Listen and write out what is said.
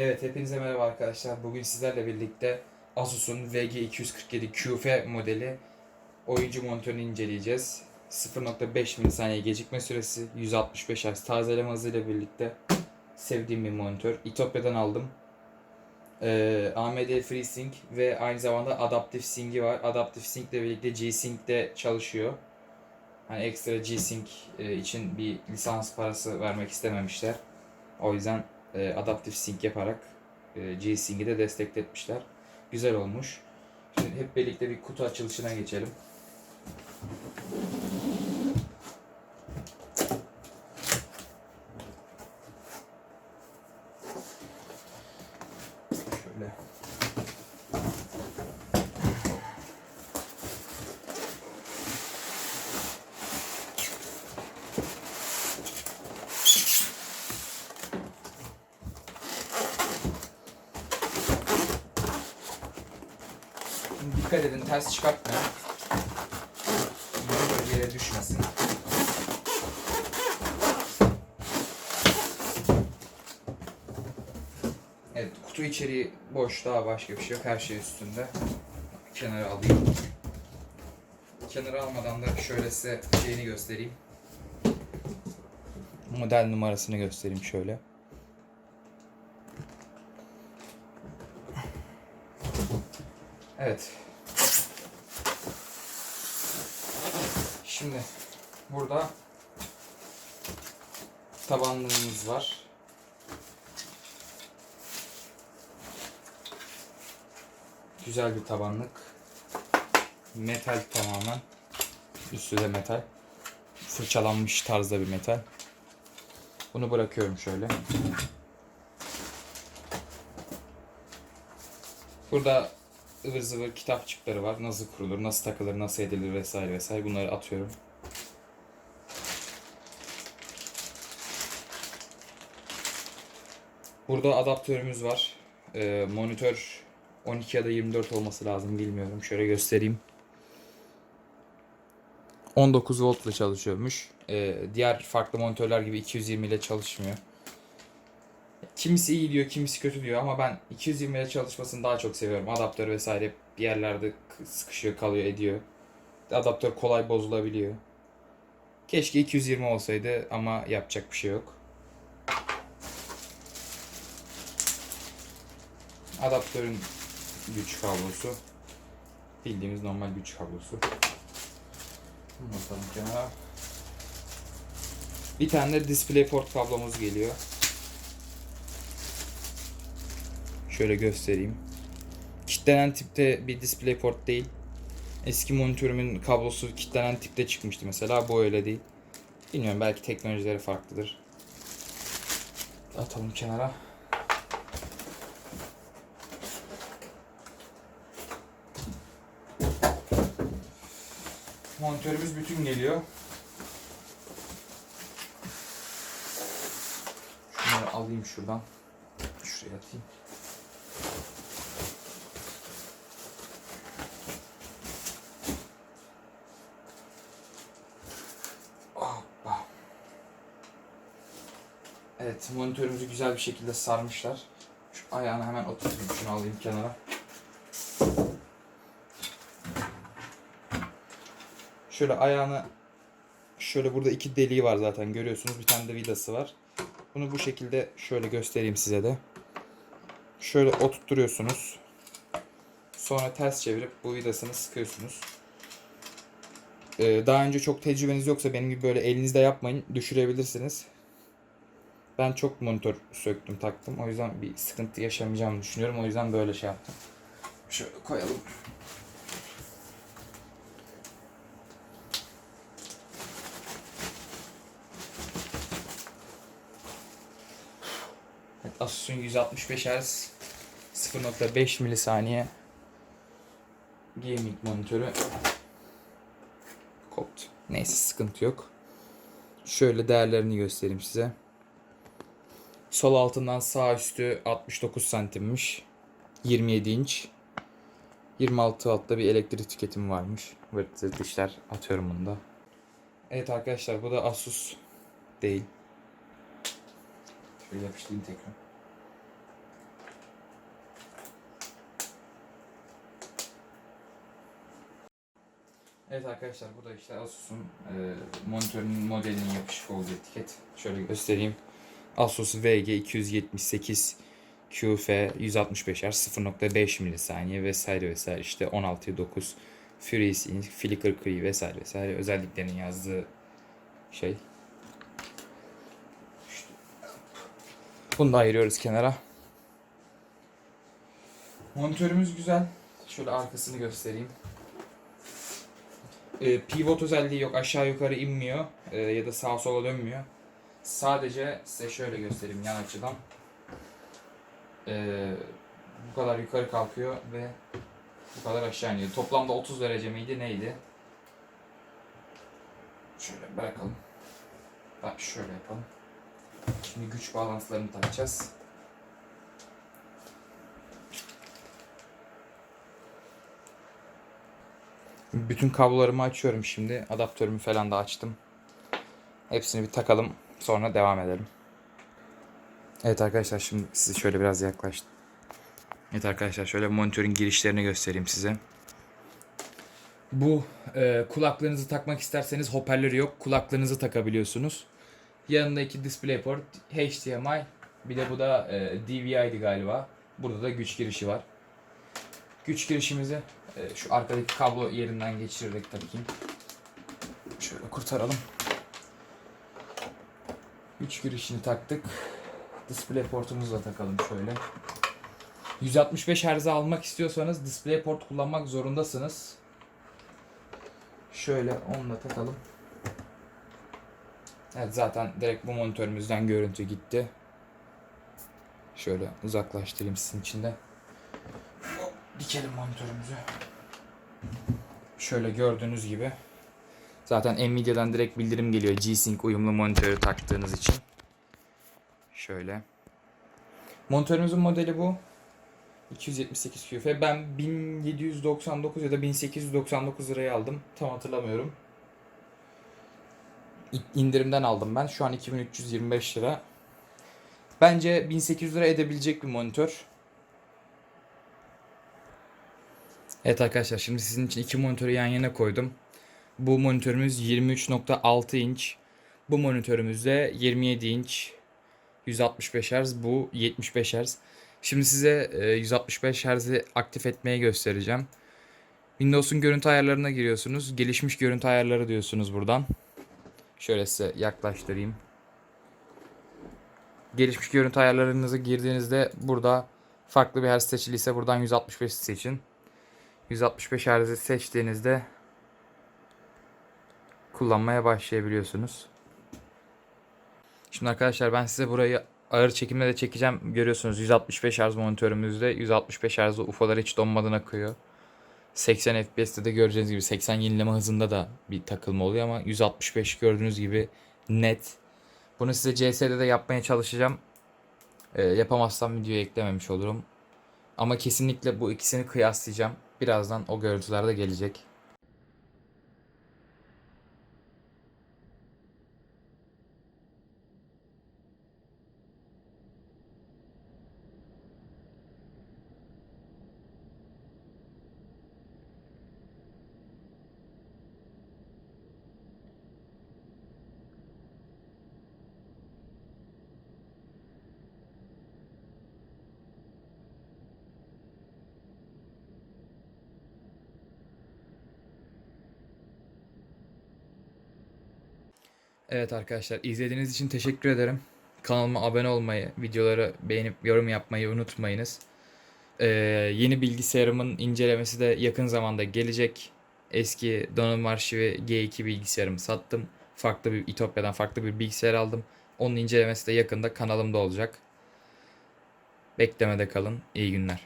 Evet hepinize merhaba arkadaşlar. Bugün sizlerle birlikte Asus'un VG247 QF modeli oyuncu monitörünü inceleyeceğiz. 0.5 milisaniye gecikme süresi, 165 Hz tazeleme hızıyla birlikte sevdiğim bir monitör. İtopya'dan aldım. Ee, AMD FreeSync ve aynı zamanda Adaptive Sync'i var. Adaptive Sync ile birlikte G-Sync de çalışıyor. Hani ekstra G-Sync e, için bir lisans parası vermek istememişler. O yüzden e, Adaptive Sync yaparak e, G-Sync'i de destekletmişler. Güzel olmuş. Şimdi hep birlikte bir kutu açılışına geçelim. Şöyle. Şimdi dikkat edin ters çıkartmayın. Yere düşmesin. Evet kutu içeriği boş daha başka bir şey yok. Her şey üstünde. Kenara alayım. Kenara almadan da şöyle size şeyini göstereyim. Model numarasını göstereyim şöyle. Evet. Şimdi burada tabanlığımız var. Güzel bir tabanlık. Metal tamamen. Üstü de metal. Fırçalanmış tarzda bir metal. Bunu bırakıyorum şöyle. Burada ıvır zıvır kitapçıkları var. Nasıl kurulur, nasıl takılır, nasıl edilir vesaire vesaire bunları atıyorum. Burada adaptörümüz var. Ee, monitör 12 ya da 24 olması lazım bilmiyorum. Şöyle göstereyim. 19 volt ile çalışıyormuş. Ee, diğer farklı monitörler gibi 220 ile çalışmıyor. Kimisi iyi diyor, kimisi kötü diyor ama ben 220 ile çalışmasını daha çok seviyorum. Adaptör vesaire bir yerlerde sıkışıyor, kalıyor, ediyor. Adaptör kolay bozulabiliyor. Keşke 220 olsaydı ama yapacak bir şey yok. Adaptörün güç kablosu. Bildiğimiz normal güç kablosu. Bunu kenara. Bir tane de DisplayPort kablomuz geliyor. Şöyle göstereyim. Kitlenen tipte bir DisplayPort değil. Eski monitörümün kablosu kitlenen tipte çıkmıştı mesela. Bu öyle değil. Bilmiyorum belki teknolojileri farklıdır. Atalım kenara. Monitörümüz bütün geliyor. Şunları alayım şuradan. Şuraya atayım. Evet monitörümüzü güzel bir şekilde sarmışlar. Şu ayağını hemen oturtayım. Şunu alayım kenara. Şöyle ayağını şöyle burada iki deliği var zaten görüyorsunuz. Bir tane de vidası var. Bunu bu şekilde şöyle göstereyim size de. Şöyle oturtturuyorsunuz. Sonra ters çevirip bu vidasını sıkıyorsunuz. Ee, daha önce çok tecrübeniz yoksa benim gibi böyle elinizde yapmayın. Düşürebilirsiniz. Ben çok monitör söktüm taktım. O yüzden bir sıkıntı yaşamayacağımı düşünüyorum. O yüzden böyle şey yaptım. Şöyle koyalım. Evet, Asus'un 165 Hz 0.5 milisaniye gaming monitörü koptu. Neyse sıkıntı yok. Şöyle değerlerini göstereyim size. Sol altından sağ üstü 69 santimmiş. 27 inç. 26 altta bir elektrik tüketimi varmış. Böyle dişler atıyorum bunu. Evet arkadaşlar bu da Asus değil. Şöyle yapıştırayım tekrar. Evet arkadaşlar bu da işte Asus'un e, monitörün modelinin yapışık olduğu etiket. Şöyle göstereyim. Asus VG 278 QF 165 Hz 0.5 milisaniye vesaire vesaire işte 16'ya 9 FreeSync, Flickr Cree vesaire vesaire özelliklerinin yazdığı şey. Bunu da ayırıyoruz kenara. Monitörümüz güzel. Şöyle arkasını göstereyim. E, pivot özelliği yok. Aşağı yukarı inmiyor. e, ya da sağa sola dönmüyor. Sadece size şöyle göstereyim yan açıdan. E, bu kadar yukarı kalkıyor ve bu kadar aşağı iniyor. Toplamda 30 derece miydi neydi? Şöyle bırakalım. Bak şöyle yapalım. Şimdi güç bağlantılarını takacağız. Bütün kablolarımı açıyorum şimdi. Adaptörümü falan da açtım. Hepsini bir takalım. Sonra devam edelim. Evet arkadaşlar şimdi sizi şöyle biraz yaklaştım. Evet arkadaşlar şöyle monitörün girişlerini göstereyim size. Bu e, kulaklığınızı takmak isterseniz hoparlörü yok. Kulaklığınızı takabiliyorsunuz. Yanında iki DisplayPort, HDMI, bir de bu da e, DVI'di galiba. Burada da güç girişi var. Güç girişimizi e, şu arkadaki kablo yerinden geçirerek takayım. Şöyle kurtaralım. Güç girişini taktık. DisplayPort'umuzu da takalım şöyle. 165 Hz almak istiyorsanız DisplayPort kullanmak zorundasınız. Şöyle onunla takalım. Evet zaten direkt bu monitörümüzden görüntü gitti. Şöyle uzaklaştırayım sizin için de. Dikelim monitörümüzü. Şöyle gördüğünüz gibi. Zaten Nvidia'dan direkt bildirim geliyor G-Sync uyumlu monitörü taktığınız için. Şöyle. Monitörümüzün modeli bu. 278 QF. Ben 1799 ya da 1899 liraya aldım. Tam hatırlamıyorum. İndirimden aldım ben. Şu an 2325 lira. Bence 1800 lira edebilecek bir monitör. Evet arkadaşlar şimdi sizin için iki monitörü yan yana koydum. Bu monitörümüz 23.6 inç. Bu monitörümüz de 27 inç. 165 Hz. Bu 75 Hz. Şimdi size e, 165 Hz'i aktif etmeye göstereceğim. Windows'un görüntü ayarlarına giriyorsunuz. Gelişmiş görüntü ayarları diyorsunuz buradan. Şöyle size yaklaştırayım. Gelişmiş görüntü ayarlarınızı girdiğinizde burada farklı bir Hz seçiliyse buradan 165 seçin. 165 Hz'i seçtiğinizde kullanmaya başlayabiliyorsunuz. Şimdi arkadaşlar ben size burayı ağır çekimle de çekeceğim. Görüyorsunuz 165 Hz monitörümüzde 165 Hz'de UFO'lar hiç donmadan akıyor. 80 FPS'te de göreceğiniz gibi 80 yenileme hızında da bir takılma oluyor ama 165 gördüğünüz gibi net. Bunu size CS'de de yapmaya çalışacağım. Ee, yapamazsam videoya eklememiş olurum. Ama kesinlikle bu ikisini kıyaslayacağım. Birazdan o görüntüler de gelecek. Evet arkadaşlar izlediğiniz için teşekkür ederim. Kanalıma abone olmayı, videoları beğenip yorum yapmayı unutmayınız. Ee, yeni bilgisayarımın incelemesi de yakın zamanda gelecek. Eski donanım arşivi G2 bilgisayarımı sattım. Farklı bir İtopya'dan farklı bir bilgisayar aldım. Onun incelemesi de yakında kanalımda olacak. Beklemede kalın. İyi günler.